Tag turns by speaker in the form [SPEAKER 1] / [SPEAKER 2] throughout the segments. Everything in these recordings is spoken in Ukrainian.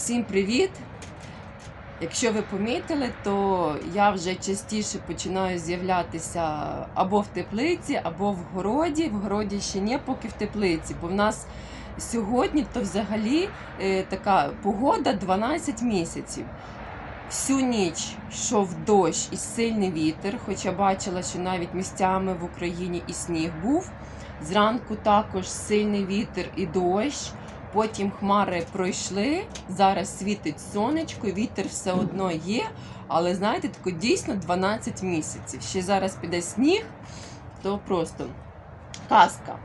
[SPEAKER 1] Всім привіт! Якщо ви помітили, то я вже частіше починаю з'являтися або в теплиці, або в городі. В городі ще не, поки в теплиці, бо в нас сьогодні то взагалі е, така погода 12 місяців. Всю ніч йшов дощ і сильний вітер, хоча бачила, що навіть місцями в Україні і сніг був. Зранку також сильний вітер і дощ. Потім хмари пройшли. Зараз світить сонечко, вітер все одно є. Але знаєте, тако дійсно 12 місяців. Ще зараз піде сніг, то просто казка.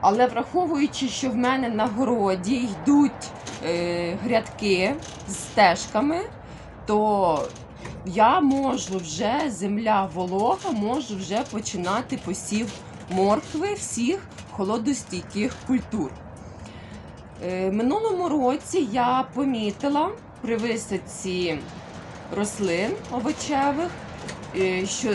[SPEAKER 1] Але враховуючи, що в мене на городі йдуть е, грядки з стежками, то я можу вже, земля волога, можу вже починати посів моркви всіх холодостійких культур. Е, Минулому році я помітила при висадці рослин овочевих, е, що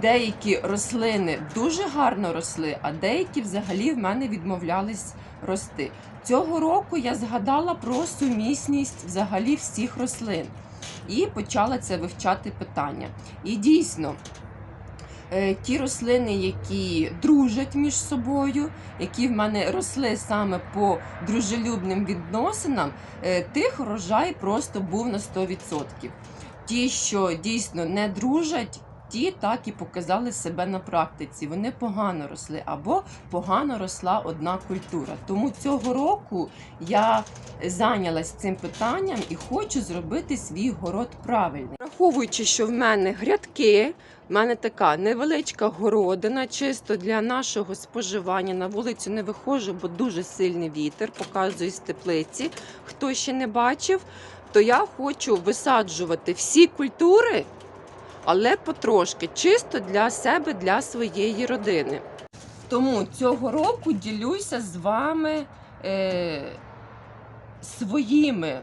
[SPEAKER 1] деякі рослини дуже гарно росли, а деякі взагалі в мене відмовлялись рости. Цього року я згадала про сумісність взагалі всіх рослин і почала це вивчати питання. І дійсно, ті рослини, які дружать між собою, які в мене росли саме по дружелюбним відносинам, е, тих урожай просто був на 100%. Ті, що дійсно не дружать, ті так і показали себе на практиці. Вони погано росли або погано росла одна культура. Тому цього року я зайнялась цим питанням і хочу зробити свій город правильний. Враховуючи, що в мене грядки, в мене така невеличка городина, чисто для нашого споживання. На вулицю не виходжу, бо дуже сильний вітер, показую з теплиці. Хто ще не бачив, то я хочу висаджувати всі культури, але потрошки, чисто для себе, для своєї родини. Тому цього року ділюся з вами е, своїми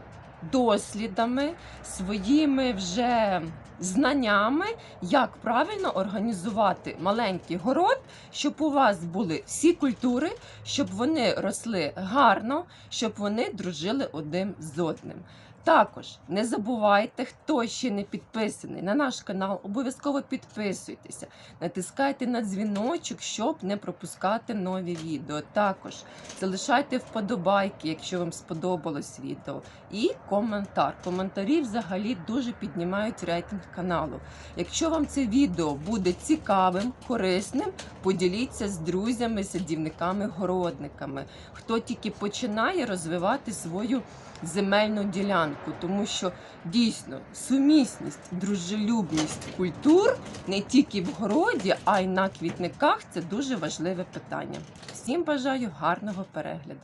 [SPEAKER 1] дослідами, своїми вже знаннями, як правильно організувати маленький город, щоб у вас були всі культури, щоб вони росли гарно, щоб вони дружили один з одним. Також не забувайте, хто ще не підписаний на наш канал, обов'язково підписуйтеся, натискайте на дзвіночок, щоб не пропускати нові відео. Також залишайте вподобайки, якщо вам сподобалось відео, і коментар. Коментарі взагалі дуже піднімають рейтинг каналу. Якщо вам це відео буде цікавим, корисним, поділіться з друзями, садівниками, городниками. Хто тільки починає розвивати свою земельну ділянку, тому що дійсно сумісність, дружелюбність культур не тільки в городі, а й на квітниках це дуже важливе питання. Всім бажаю гарного перегляду.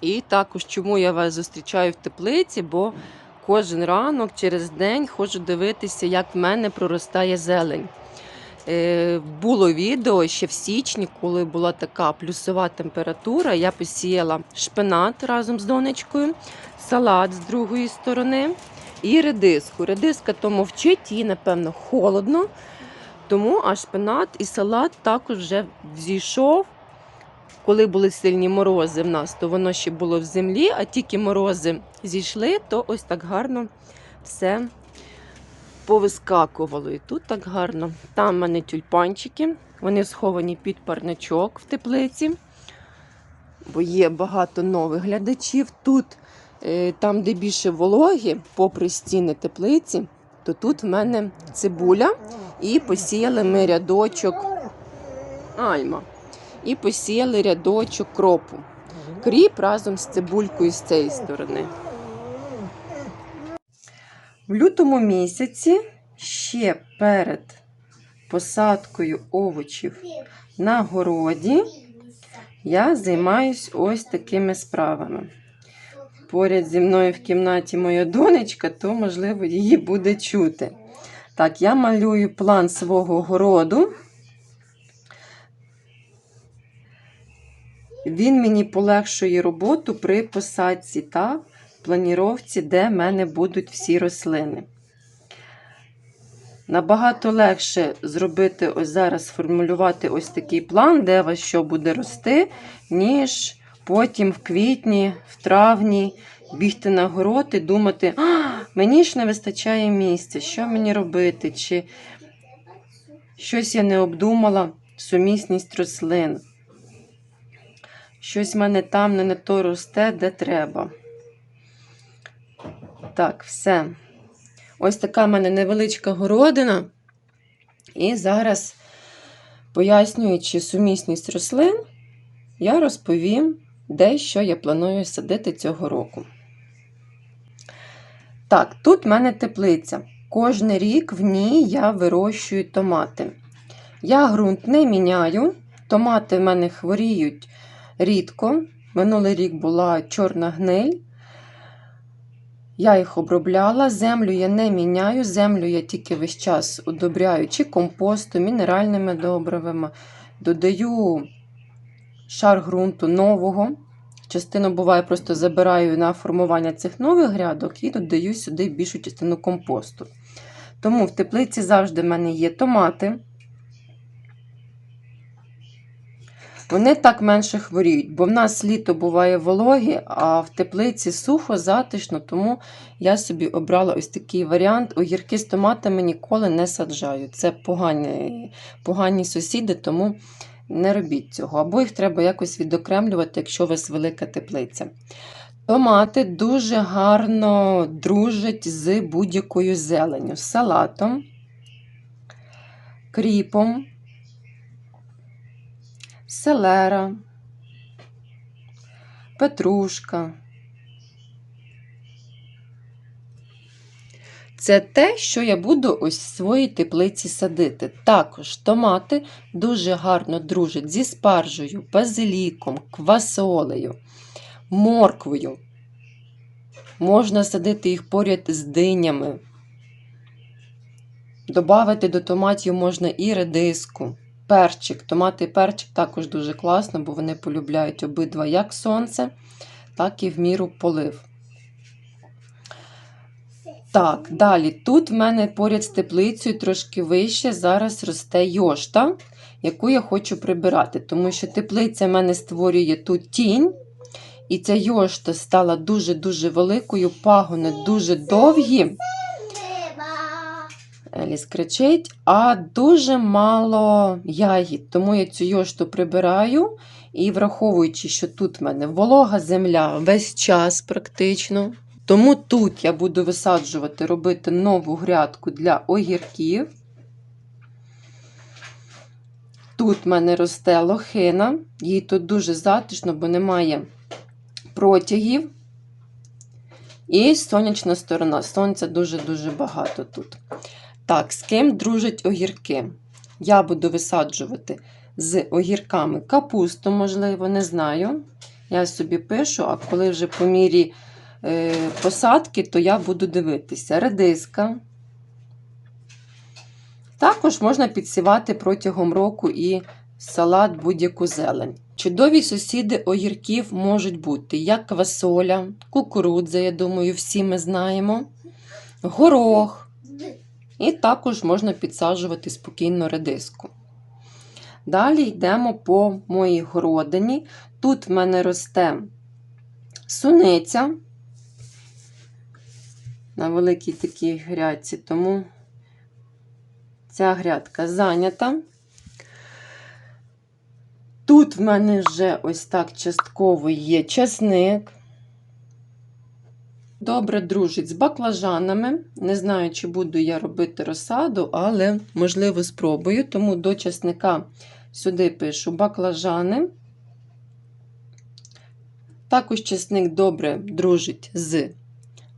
[SPEAKER 1] І також чому я вас зустрічаю в теплиці, бо кожен ранок через день ходжу дивитися, як в мене проростає зелень. Е, Було відео ще в січні, коли була така плюсова температура. Я посіяла шпинат разом з донечкою, салат з другої сторони і редиску. Редиска то мовчить, їй, напевно, холодно. Тому а шпинат і салат також вже взійшов. Коли були сильні морози в нас, то воно ще було в землі, а тільки морози зійшли, то ось так гарно все повискакувало. І тут так гарно. Там в мене тюльпанчики, вони сховані під парничок в теплиці, бо є багато нових глядачів. Тут, е, там, де більше вологі, попри стіни теплиці, то тут в мене цибуля і посіяли ми рядочок альма. І посіяли рядочок кропу. Кріп разом з цибулькою з цієї сторони. В лютому місяці ще перед посадкою овочів на городі я займаюсь ось такими справами. Поряд зі мною в кімнаті моя донечка, то, можливо, її буде чути. Так, я малюю план свого городу. Він мені полегшує роботу при посадці та планіровці, де в мене будуть всі рослини. Набагато легше зробити ось зараз сформулювати ось такий план, де вас що буде рости, ніж потім в квітні, в травні бігти на город і думати, а, мені ж не вистачає місця, що мені робити? Чи щось я не обдумала, сумісність рослин. Щось в мене там не на то росте, де треба. Так, все. Ось така в мене невеличка городина. І зараз, пояснюючи сумісність рослин, я розповім, де що я планую садити цього року. Так, тут в мене теплиця. Кожен рік в ній я вирощую томати. Я ґрунт не міняю. Томати в мене хворіють рідко. Минулий рік була чорна гниль. Я їх обробляла, землю я не міняю, землю я тільки весь час удобряю чи компостом, мінеральними добривами. Додаю шар ґрунту нового. Частину буває, просто забираю на формування цих нових грядок і додаю сюди більшу частину компосту. Тому в теплиці завжди в мене є томати. Вони так менше хворіють, бо в нас літо буває вологі, а в теплиці сухо, затишно, тому я собі обрала ось такий варіант. Огірки з томатами ніколи не саджаю. Це погані, погані сусіди, тому не робіть цього. Або їх треба якось відокремлювати, якщо у вас велика теплиця. Томати дуже гарно дружать з будь-якою зеленню, салатом, кріпом селера, петрушка. Це те, що я буду ось в своїй теплиці садити. Також томати дуже гарно дружать зі спаржею, базиліком, квасолею, морквою. Можна садити їх поряд з динями. Добавити до томатів можна і редиску. Перчик. Томати і перчик також дуже класно, бо вони полюбляють обидва як сонце, так і в міру полив. Так, далі. Тут в мене поряд з теплицею трошки вище зараз росте йошта, яку я хочу прибирати, тому що теплиця в мене створює тут тінь. І ця йошта стала дуже-дуже великою, пагони дуже довгі. Еліс кричить, а дуже мало ягід. Тому я цю йошту прибираю. І враховуючи, що тут в мене волога земля весь час практично. Тому тут я буду висаджувати, робити нову грядку для огірків. Тут в мене росте лохина, їй тут дуже затишно, бо немає протягів. І сонячна сторона. Сонця дуже-дуже багато тут. Так, з ким дружать огірки? Я буду висаджувати з огірками капусту, можливо, не знаю. Я собі пишу, а коли вже по мірі е, посадки, то я буду дивитися. Редиска. Також можна підсівати протягом року і салат будь-яку зелень. Чудові сусіди огірків можуть бути як квасоля, кукурудза, я думаю, всі ми знаємо, горох. І також можна підсаджувати спокійно редиску. Далі йдемо по моїй городині. Тут в мене росте суниця на великій такій грядці, тому ця грядка зайнята. Тут в мене вже ось так частково є часник. Добре дружить з баклажанами. Не знаю, чи буду я робити розсаду, але, можливо, спробую. Тому до часника сюди пишу баклажани. Також часник добре дружить з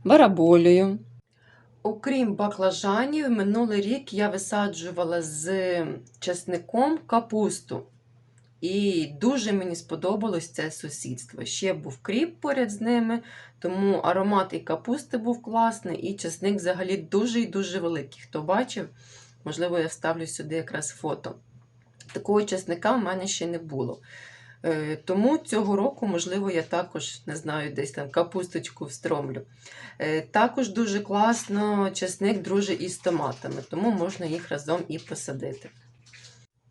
[SPEAKER 1] бараболею. Окрім баклажанів, минулий рік я висаджувала з часником капусту. І дуже мені сподобалось це сусідство. Ще був кріп поряд з ними, тому аромат і капусти був класний, і чесник взагалі дуже і дуже великий. Хто бачив, можливо, я вставлю сюди якраз фото. Такого чесника в мене ще не було. Е, Тому цього року, можливо, я також не знаю, десь там капусточку встромлю. Е, Також дуже класно чесник дружить із томатами, тому можна їх разом і посадити.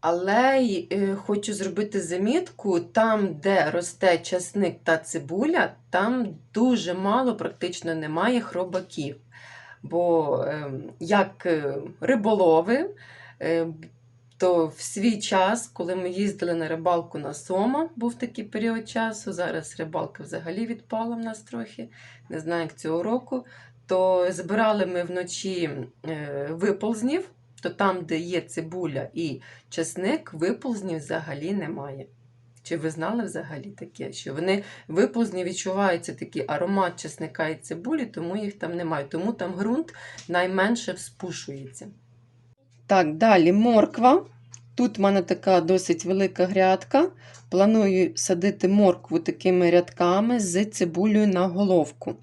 [SPEAKER 1] Але е, хочу зробити замітку: там, де росте часник та цибуля, там дуже мало, практично немає хробаків. Бо е, як е, риболови, е, то в свій час, коли ми їздили на рибалку на Сома, був такий період часу. Зараз рибалка взагалі відпала в нас трохи, не знаю, як цього року. То збирали ми вночі е, виползнів, то там, де є цибуля і чесник, виползнів взагалі немає. Чи ви знали взагалі таке? Що вони виползні відчуваються такий аромат чесника і цибулі, тому їх там немає. Тому там ґрунт найменше спушується. Так, далі морква. Тут в мене така досить велика грядка. Планую садити моркву такими рядками з цибулею на головку.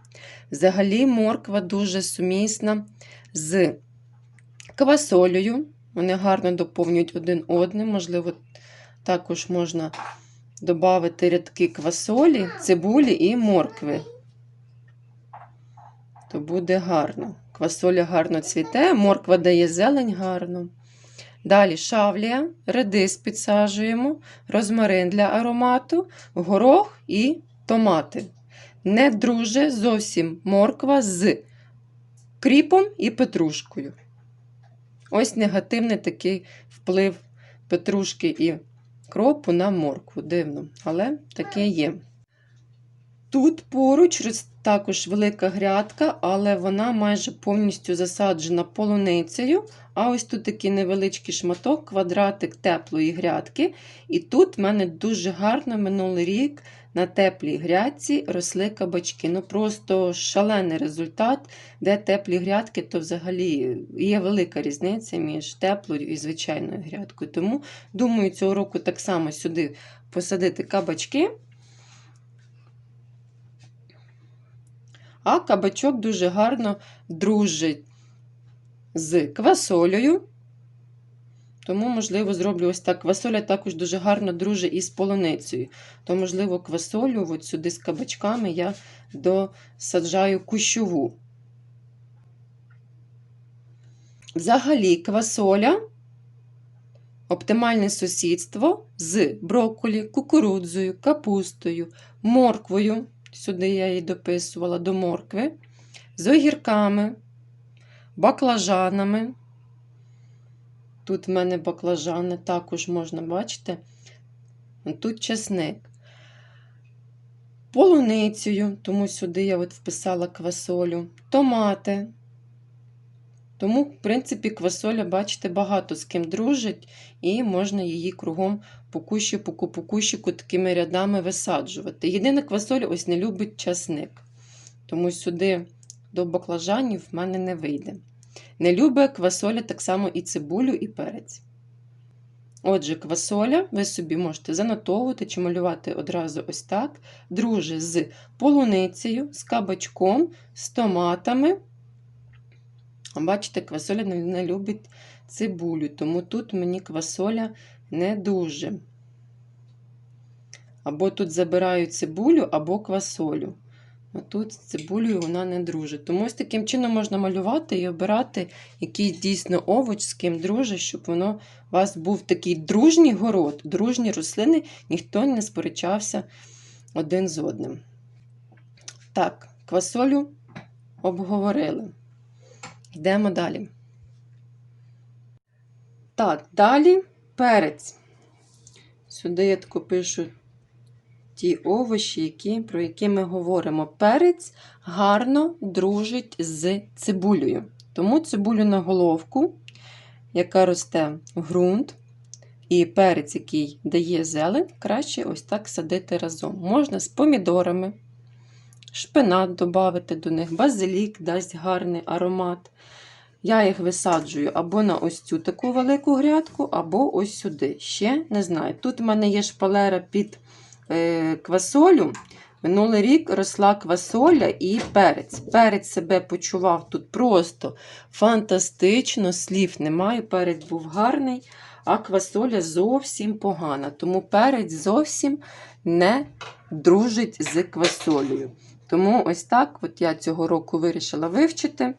[SPEAKER 1] Взагалі, морква дуже сумісна з квасолею. Вони гарно доповнюють один одним. Можливо, також можна додати рядки квасолі, цибулі і моркви. То буде гарно. Квасоля гарно цвіте, морква дає зелень гарно. Далі шавлія, редис підсаджуємо, розмарин для аромату, горох і томати. Не друже зовсім морква з кріпом і петрушкою. Ось негативний такий вплив петрушки і кропу на моркву. Дивно, але таке є. Тут поруч також велика грядка, але вона майже повністю засаджена полуницею. А ось тут такий невеличкий шматок, квадратик теплої грядки. І тут в мене дуже гарно минулий рік на теплій грядці росли кабачки. Ну просто шалений результат, де теплі грядки, то взагалі є велика різниця між теплою і звичайною грядкою. Тому думаю, цього року так само сюди посадити кабачки. А кабачок дуже гарно дружить з квасолею. Тому, можливо, зроблю ось так. Квасоля також дуже гарно дружить із полуницею. То, можливо, квасолю от сюди з кабачками я досаджаю кущову. Взагалі, квасоля оптимальне сусідство з брокколі, кукурудзою, капустою, морквою. Сюди я її дописувала до моркви, з огірками, баклажанами. Тут в мене баклажани також можна бачити. Тут чесник. Полуницею, тому сюди я от вписала квасолю, томати. Тому, в принципі, квасоля, бачите, багато з ким дружить, і можна її кругом по кущику, по кущику такими рядами висаджувати. Єдине, квасоля ось не любить часник. Тому сюди до баклажанів в мене не вийде. Не любить квасоля так само і цибулю, і перець. Отже, квасоля ви собі можете занотовувати чи малювати одразу ось так. Друже з полуницею, з кабачком, з томатами. Бачите, квасоля не, любить цибулю, тому тут мені квасоля не дуже. Або тут забирають цибулю, або квасолю. А тут з цибулею вона не дружить. Тому ось таким чином можна малювати і обирати якийсь дійсно овоч, з ким дружить, щоб воно у вас був такий дружній город, дружні рослини, ніхто не сперечався один з одним. Так, квасолю обговорили. Йдемо далі. Так, далі перець. Сюди я тако пишу ті овочі, які, про які ми говоримо. Перець гарно дружить з цибулею. Тому цибулю на головку, яка росте в ґрунт, і перець, який дає зелень, краще ось так садити разом. Можна з помідорами, шпинат додати до них, базилік дасть гарний аромат. Я їх висаджую або на ось цю таку велику грядку, або ось сюди. Ще не знаю. Тут в мене є шпалера під квасолю. Минулий рік росла квасоля і перець. Перець себе почував тут просто фантастично, слів немає. Перець був гарний, а квасоля зовсім погана. Тому перець зовсім не дружить з квасолею. Тому ось так от я цього року вирішила вивчити.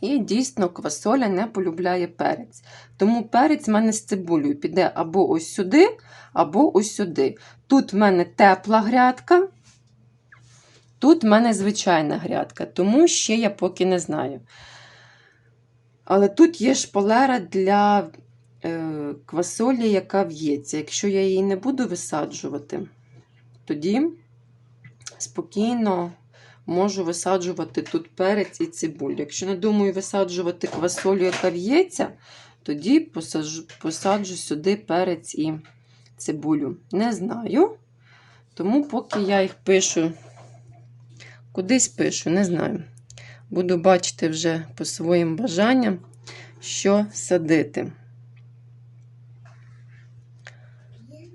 [SPEAKER 1] І дійсно квасоля не полюбляє перець. Тому перець в мене з цибулею піде або ось сюди, або ось сюди. Тут в мене тепла грядка, тут в мене звичайна грядка, тому ще я поки не знаю. Але тут є шпалера для е, квасолі, яка в'ється. Якщо я її не буду висаджувати, тоді спокійно можу висаджувати тут перець і цибулю. Якщо не думаю висаджувати квасолю, яка в'ється, тоді посаджу, посаджу сюди перець і цибулю. Не знаю. Тому поки я їх пишу, кудись пишу, не знаю. Буду бачити вже по своїм бажанням, що садити.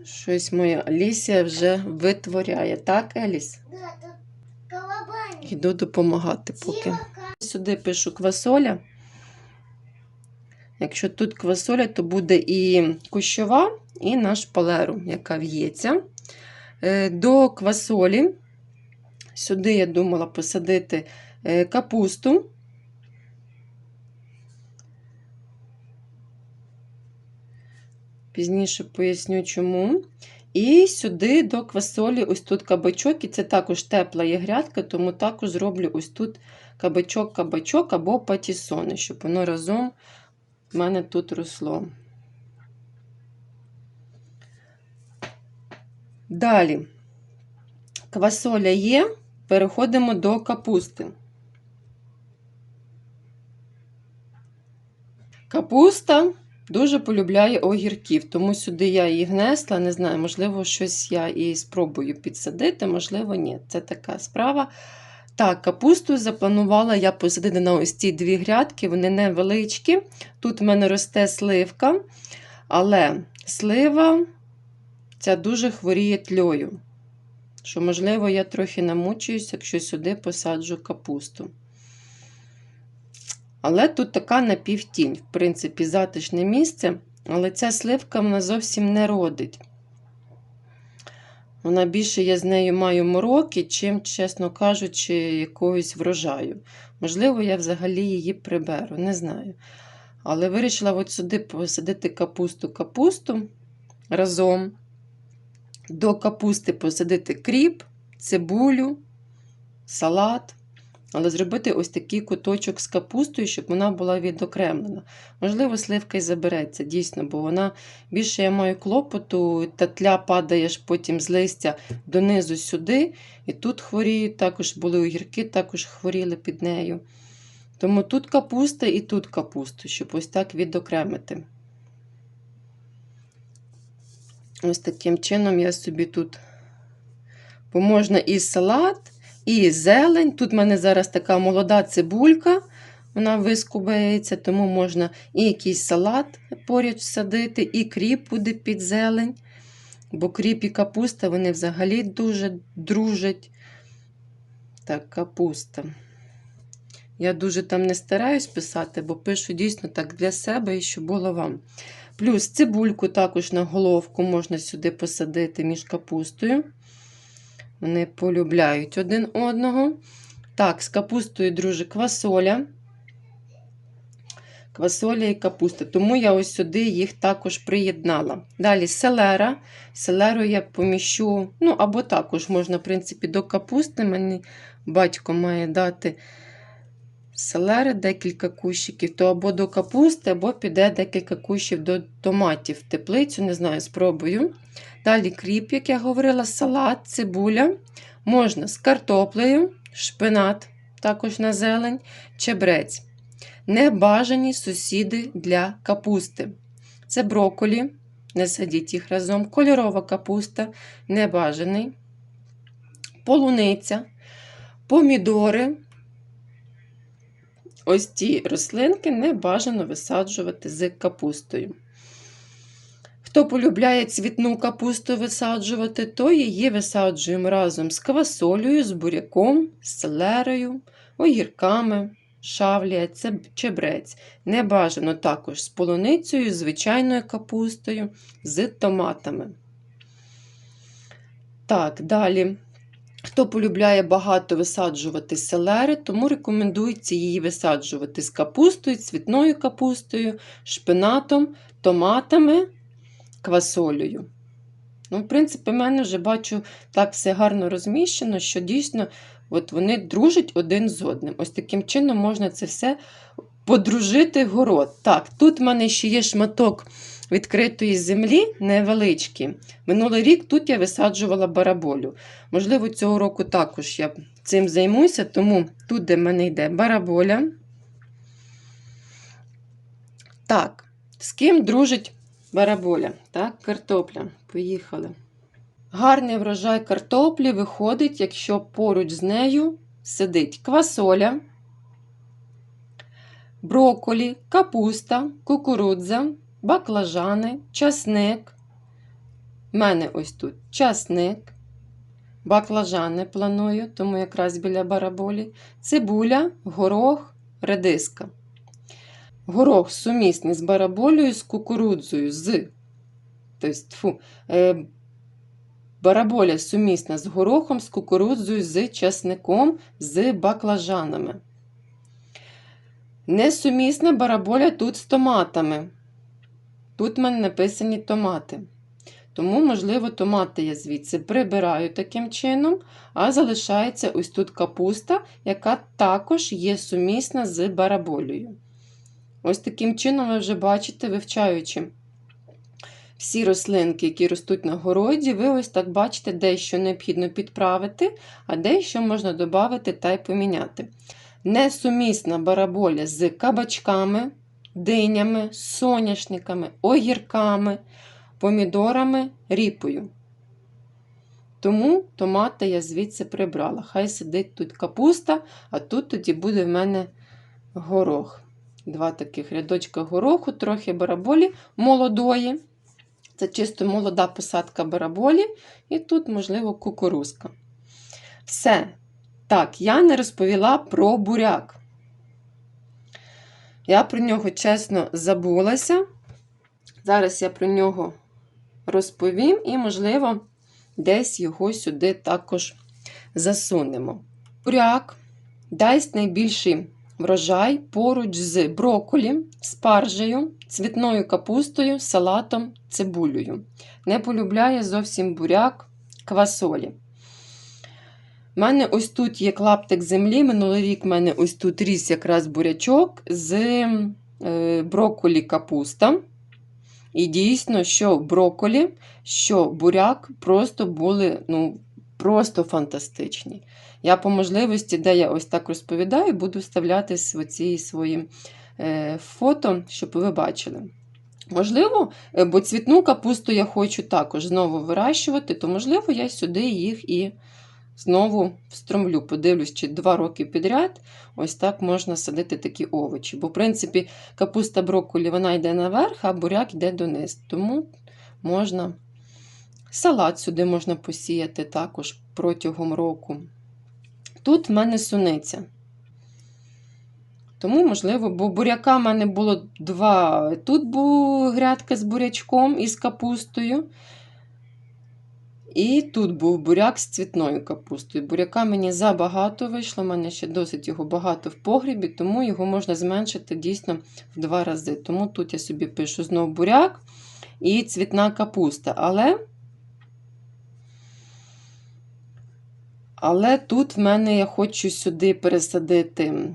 [SPEAKER 1] Щось моя Алісія вже витворяє, так, Еліс? Йду допомагати поки. Сюди пишу квасоля. Якщо тут квасоля, то буде і кущова, і на шпалеру, яка в'ється. Е, До квасолі сюди я думала посадити е, капусту. Пізніше поясню чому. І сюди до квасолі ось тут кабачок, і це також тепла є грядка, тому також зроблю ось тут кабачок-кабачок або патісони, щоб воно разом в мене тут росло. Далі квасоля є, переходимо до капусти. Капуста дуже полюбляє огірків, тому сюди я її внесла. Не знаю, можливо, щось я і спробую підсадити, можливо, ні. Це така справа. Так, капусту запланувала я посадити на ось ці дві грядки, вони невеличкі. Тут в мене росте сливка, але слива ця дуже хворіє тльою. Що, можливо, я трохи намучуюсь, якщо сюди посаджу капусту. Але тут така напівтінь, в принципі, затишне місце, але ця сливка вона зовсім не родить. Вона більше я з нею маю мороки, чим, чесно кажучи, якогось врожаю. Можливо, я взагалі її приберу, не знаю. Але вирішила от сюди посадити капусту-капусту разом. До капусти посадити кріп, цибулю, салат. Але зробити ось такий куточок з капустою, щоб вона була відокремлена. Можливо, сливка й забереться, дійсно, бо вона більше я маю клопоту, та тля падає ж потім з листя донизу сюди. І тут хворіють, також були огірки, також хворіли під нею. Тому тут капуста і тут капусту, щоб ось так відокремити. Ось таким чином я собі тут, бо можна і салат. І зелень. Тут в мене зараз така молода цибулька, вона вискубається, тому можна і якийсь салат поряд садити, і кріп буде під зелень. Бо кріп і капуста вони взагалі дуже дружать. Так, капуста. Я дуже там не стараюсь писати, бо пишу дійсно так для себе і щоб було вам. Плюс цибульку також на головку можна сюди посадити між капустою. Вони полюбляють один одного. Так, з капустою, друже, квасоля. Квасоля і капуста. Тому я ось сюди їх також приєднала. Далі селера. Селеру я поміщу, ну, або також можна, в принципі, до капусти. Мені батько має дати селери, декілька кущиків, то або до капусти, або піде декілька кущів до томатів в теплицю. Не знаю, спробую. Далі кріп, як я говорила, салат, цибуля. Можна з картоплею, шпинат, також на зелень, чебрець. Небажані сусіди для капусти. Це броколі, не садіть їх разом, кольорова капуста, небажаний, полуниця, помідори. Ось ці рослинки не бажано висаджувати з капустою. Хто полюбляє цвітну капусту висаджувати, то її висаджуємо разом з квасолею, з буряком, з селерою, огірками, шавлія, чебрець. Не бажано також з полуницею, звичайною капустою, з томатами. Так, далі Хто полюбляє багато висаджувати селери, тому рекомендується її висаджувати з капустою, цвітною капустою, шпинатом, томатами, квасолею. Ну, в принципі, в мене вже бачу так все гарно розміщено, що дійсно от вони дружать один з одним. Ось таким чином можна це все подружити город. Так, тут в мене ще є шматок відкритої землі невеличкий. Минулий рік тут я висаджувала бараболю. Можливо, цього року також я цим займуся, тому тут, де в мене йде бараболя. Так, з ким дружить бараболя? Так, картопля. Поїхали. Гарний врожай картоплі виходить, якщо поруч з нею сидить квасоля, брокколі, капуста, кукурудза, баклажани, часник. У мене ось тут часник, баклажани планую, тому якраз біля бараболі, цибуля, горох, редиска. Горох сумісний з бараболею, з кукурудзою, з. Тобто, тьфу, е, бараболя сумісна з горохом, з кукурудзою, з часником, з баклажанами. Несумісна бараболя тут з томатами. Тут в мене написані томати. Тому, можливо, томати я звідси прибираю таким чином, а залишається ось тут капуста, яка також є сумісна з бараболею. Ось таким чином ви вже бачите, вивчаючи всі рослинки, які ростуть на городі, ви ось так бачите, дещо необхідно підправити, а дещо можна додати та й поміняти. Несумісна бараболя з кабачками, динями, соняшниками, огірками, помідорами, ріпою. Тому томати я звідси прибрала. Хай сидить тут капуста, а тут тоді буде в мене горох. Два таких рядочка гороху, трохи бараболі молодої. Це чисто молода посадка бараболі, і тут, можливо, кукурузка. Все. Так, я не розповіла про буряк. Я про нього чесно забулася. Зараз я про нього розповім і, можливо, десь його сюди також засунемо. Буряк дасть найбільший врожай поруч з брокколі, спаржею, цвітною капустою, салатом, цибулею. Не полюбляє зовсім буряк квасолі. У мене ось тут є клаптик землі. Минулий рік в мене ось тут ріс якраз бурячок з е, брокколі капуста. І дійсно, що брокколі, що буряк просто були ну, просто фантастичні. Я по можливості, де я ось так розповідаю, буду вставляти оці свої е, фото, щоб ви бачили. Можливо, е, бо цвітну капусту я хочу також знову вирощувати, то, можливо, я сюди їх і знову встромлю. Подивлюсь, чи два роки підряд ось так можна садити такі овочі. Бо, в принципі, капуста брокколі вона йде наверх, а буряк йде дониз. Тому можна салат сюди можна посіяти також протягом року. Тут в мене суниця. Тому, можливо, бо буряка в мене було два. Тут була грядка з бурячком і з капустою. І тут був буряк з цвітною капустою. Буряка мені забагато вийшло, в мене ще досить його багато в погрібі, тому його можна зменшити дійсно в два рази. Тому тут я собі пишу знову буряк і цвітна капуста. Але Але тут в мене я хочу сюди пересадити.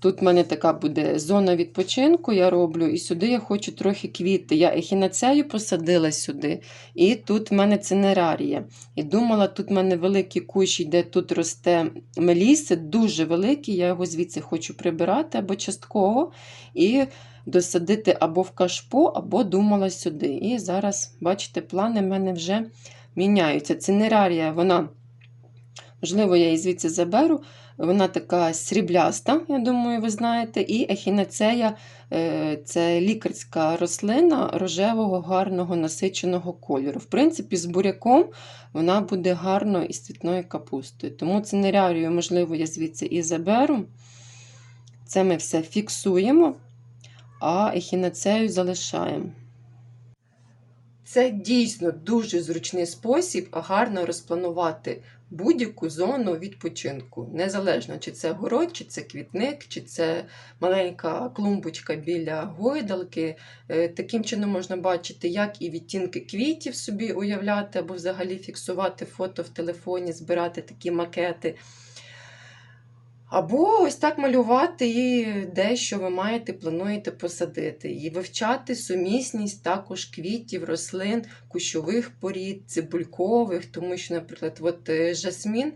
[SPEAKER 1] Тут в мене така буде зона відпочинку, я роблю, і сюди я хочу трохи квіти. Я ехінацею посадила сюди, і тут в мене цинерарія. І думала, тут в мене великий кущ, де тут росте меліси, дуже великий. Я його звідси хочу прибирати або частково, і досадити або в кашпо, або думала сюди. І зараз, бачите, плани в мене вже міняються. Цинерарія, вона. Можливо, я її звідси заберу. Вона така срібляста, я думаю, ви знаєте. І ехінацея е, це лікарська рослина рожевого, гарного насиченого кольору. В принципі, з буряком вона буде гарно із цвітною капустою. Тому цинерарію, можливо, я звідси і заберу. Це ми все фіксуємо, а ехінацею залишаємо. Це дійсно дуже зручний спосіб гарно розпланувати будь-яку зону відпочинку. Незалежно, чи це город, чи це квітник, чи це маленька клумбочка біля гойдалки. Е, Таким чином можна бачити, як і відтінки квітів собі уявляти, або взагалі фіксувати фото в телефоні, збирати такі макети. Або ось так малювати і дещо ви маєте, плануєте посадити. І вивчати сумісність також квітів, рослин, кущових порід, цибулькових, тому що, наприклад, от е, жасмін,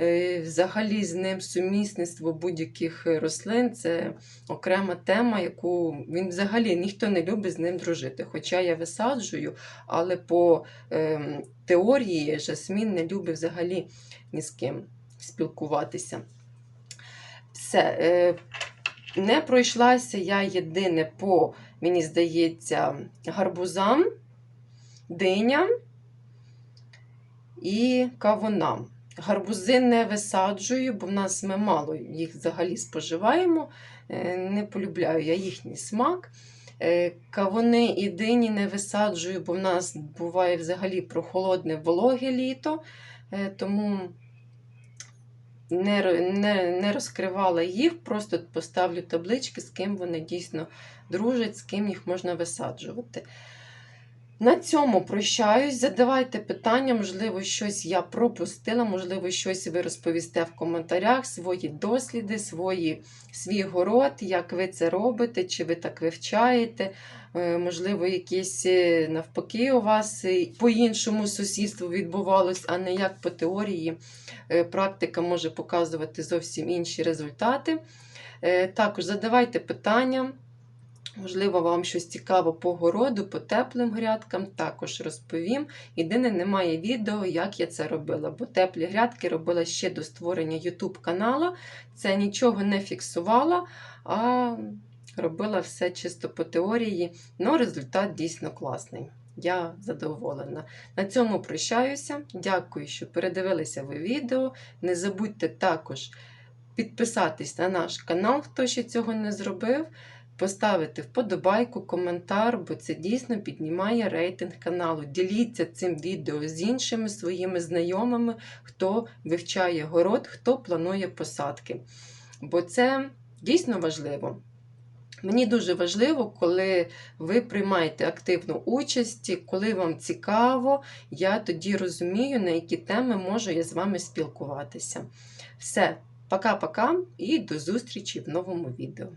[SPEAKER 1] е, взагалі з ним сумісництво будь-яких рослин це окрема тема, яку він взагалі ніхто не любить з ним дружити. Хоча я висаджую, але по ем, теорії жасмін не любить взагалі ні з ким спілкуватися. Все. Е, не пройшлася я єдине по, мені здається, гарбузам, диням і кавунам. Гарбузи не висаджую, бо в нас ми мало їх взагалі споживаємо. Е, Не полюбляю я їхній смак. Е, Кавуни і дині не висаджую, бо в нас буває взагалі прохолодне вологе літо. Тому не, не, не розкривала їх, просто поставлю таблички, з ким вони дійсно дружать, з ким їх можна висаджувати. На цьому прощаюсь. Задавайте питання, можливо, щось я пропустила, можливо, щось ви розповісте в коментарях, свої досліди, свої, свій город, як ви це робите, чи ви так вивчаєте. Е, Можливо, якісь е, навпаки у вас е, по-іншому сусідство відбувалось, а не як по теорії. Практика може показувати зовсім інші результати. Також задавайте питання. Можливо, вам щось цікаво по городу, по теплим грядкам, також розповім. Єдине, немає відео, як я це робила, бо теплі грядки робила ще до створення YouTube каналу. Це нічого не фіксувала, а робила все чисто по теорії. Ну, результат дійсно класний. Я задоволена. На цьому прощаюся. Дякую, що передивилися ви відео. Не забудьте також підписатись на наш канал, хто ще цього не зробив поставити вподобайку, коментар, бо це дійсно піднімає рейтинг каналу. Діліться цим відео з іншими своїми знайомими, хто вивчає город, хто планує посадки. Бо це дійсно важливо. Мені дуже важливо, коли ви приймаєте активну участь, коли вам цікаво, я тоді розумію, на які теми можу я з вами спілкуватися. Все, пока-пока і до зустрічі в новому відео.